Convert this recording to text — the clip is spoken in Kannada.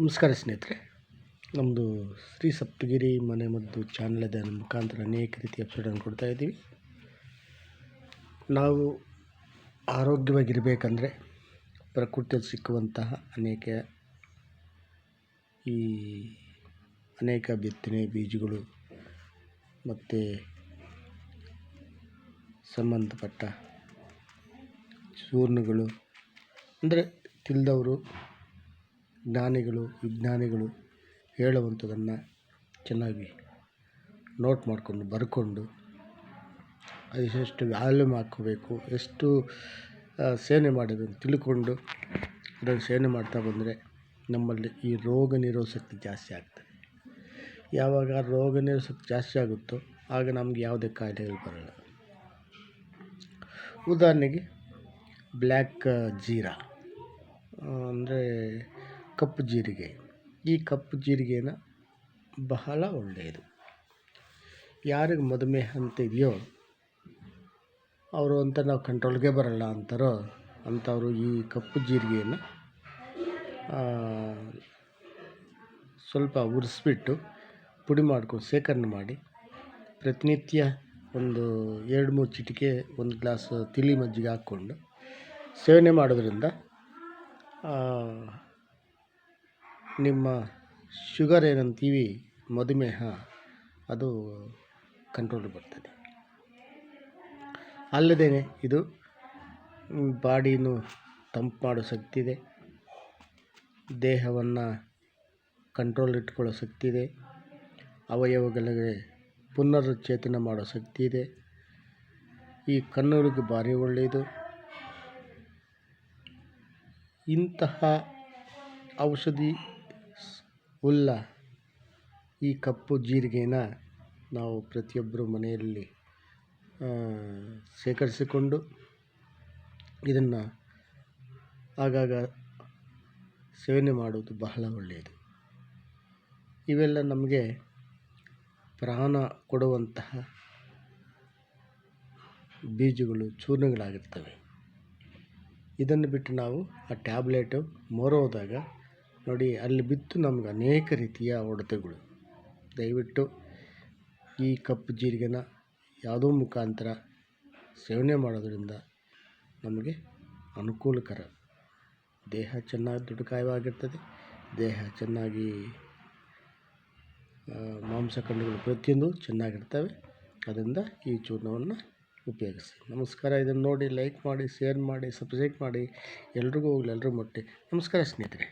ನಮಸ್ಕಾರ ಸ್ನೇಹಿತರೆ ನಮ್ಮದು ಶ್ರೀ ಸಪ್ತಗಿರಿ ಮನೆ ಮದ್ದು ಚಾನಲ್ ಇದೆ ಅದರ ಮುಖಾಂತರ ಅನೇಕ ರೀತಿಯ ಎಪಿಸೋಡನ್ನು ಕೊಡ್ತಾ ಇದ್ದೀವಿ. ನಾವು ಆರೋಗ್ಯವಾಗಿರಬೇಕಂದ್ರೆ ಪ್ರಕೃತಿಯಲ್ಲಿ ಸಿಕ್ಕುವಂತಹ ಅನೇಕ ಈ ಅನೇಕ ಬಿತ್ತನೆ ಬೀಜಗಳು ಮತ್ತು ಸಂಬಂಧಪಟ್ಟ ಚೂರ್ಣಗಳು, ಅಂದರೆ ತಿಳಿದವರು ಜ್ಞಾನಿಗಳು, ವಿಜ್ಞಾನಿಗಳು ಹೇಳುವಂಥದ್ದನ್ನು ಚೆನ್ನಾಗಿ ನೋಟ್ ಮಾಡಿಕೊಂಡು, ಬರ್ಕೊಂಡು ಎಷ್ಟು ವ್ಯಾಲ್ಯೂಮ್ ಹಾಕ್ಕೋಬೇಕು ಎಷ್ಟು ಸೇವನೆ ಮಾಡಬೇಕು ತಿಳ್ಕೊಂಡು ಅದನ್ನು ಸೇವನೆ ಮಾಡ್ತಾ ಬಂದರೆ ನಮ್ಮಲ್ಲಿ ಈ ರೋಗ ನಿರೋಧಕ ಶಕ್ತಿ ಜಾಸ್ತಿ ಆಗ್ತದೆ. ಯಾವಾಗ ರೋಗ ನಿರೋಧಕ ಶಕ್ತಿ ಜಾಸ್ತಿ ಆಗುತ್ತೋ ಆಗ ನಮ್ಗೆ ಯಾವುದೇ ಕಾಯಿಲೆಗಳು ಬರಲ್ಲ. ಉದಾಹರಣೆಗೆ ಬ್ಲ್ಯಾಕ್ ಜೀರಾ ಅಂದರೆ ಕಪ್ಪು ಜೀರಿಗೆ. ಈ ಕಪ್ಪು ಜೀರಿಗೆನ ಬಹಳ ಒಳ್ಳೆಯದು. ಯಾರಿಗೆ ಮಧುಮೇಹ ಅಂತ ಇದೆಯೋ, ಅವರು ಅಂತ ನಾವು ಕಂಟ್ರೋಲ್ಗೆ ಬರಲ್ಲ ಅಂತಾರೋ ಅಂಥವರು ಈ ಕಪ್ಪು ಜೀರಿಗೆಯನ್ನು ಸ್ವಲ್ಪ ಉರಿಸ್ಬಿಟ್ಟು ಪುಡಿ ಮಾಡ್ಕೊಂಡು ಶೇಖರಣೆ ಮಾಡಿ, ಪ್ರತಿನಿತ್ಯ ಒಂದು ಎರಡು ಮೂರು ಚಿಟಿಕೆ ಒಂದು ಗ್ಲಾಸ್ ತಿಳಿ ಮಜ್ಜಿಗೆ ಹಾಕ್ಕೊಂಡು ಸೇವನೆ ಮಾಡೋದ್ರಿಂದ ನಿಮ್ಮ ಶುಗರ್ ಏನಂತೀವಿ ಮಧುಮೇಹ, ಅದು ಕಂಟ್ರೋಲ್ ಬರ್ತದೆ. ಅಲ್ಲದೇ ಇದು ಬಾಡಿನೂ ತಂಪು ಮಾಡೋ ಶಕ್ತಿ ಇದೆ. ದೇಹವನ್ನು ಕಂಟ್ರೋಲ್ ಇಟ್ಕೊಳ್ಳೋ ಶಕ್ತಿ ಇದೆ. ಅವಯವಗಳಿಗೆ ಪುನರುಚ್ಚೇತನ ಮಾಡೋ ಶಕ್ತಿ ಇದೆ. ಈ ಕಣ್ಣುಗಳಿಗೆ ಭಾರಿ ಒಳ್ಳೆಯದು. ಇಂತಹ ಔಷಧಿ ಉಳ್ಳ ಈ ಕಪ್ಪು ಜೀರಿಗೆನ ನಾವು ಪ್ರತಿಯೊಬ್ಬರು ಮನೆಯಲ್ಲಿ ಶೇಖರಿಸಿಕೊಂಡು ಇದನ್ನು ಆಗಾಗ ಸೇವನೆ ಮಾಡುವುದು ಬಹಳ ಒಳ್ಳೆಯದು. ಇವೆಲ್ಲ ನಮಗೆ ಪ್ರಾಣ ಕೊಡುವಂತಹ ಬೀಜಗಳು, ಚೂರ್ಣಗಳಾಗಿರ್ತವೆ. ಇದನ್ನು ಬಿಟ್ಟು ನಾವು ಆ ಟ್ಯಾಬ್ಲೆಟು ಮೊರೋದಾಗ ನೋಡಿ, ಅಲ್ಲಿ ಬಿತ್ತು ನಮ್ಗೆ ಅನೇಕ ರೀತಿಯ ಹೊಡೆತಗಳು. ದಯವಿಟ್ಟು ಈ ಕಪ್ಪು ಜೀರಿಗೆನ ಯಾವುದೋ ಮುಖಾಂತರ ಸೇವನೆ ಮಾಡೋದರಿಂದ ನಮಗೆ ಅನುಕೂಲಕರ. ದೇಹ ಚೆನ್ನಾಗಿ ದುಡುಕಾಯವಾಗಿರ್ತದೆ ದೇಹ ಚೆನ್ನಾಗಿ ಮಾಂಸಖಂಡಗಳು ಪ್ರತಿಯೊಂದು ಚೆನ್ನಾಗಿರ್ತವೆ. ಅದರಿಂದ ಈ ಚೂರ್ಣವನ್ನು ಉಪಯೋಗಿಸಿ. ನಮಸ್ಕಾರ. ಇದನ್ನು ನೋಡಿ ಲೈಕ್ ಮಾಡಿ ಶೇರ್ ಮಾಡಿ ಸಬ್ಸ್ಕ್ರೈಬ್ ಮಾಡಿ. ಎಲ್ರಿಗೂ ಹೋಗಲಿ ಎಲ್ಲರೂ ಮುಟ್ಟಿ. ನಮಸ್ಕಾರ ಸ್ನೇಹಿತರೆ.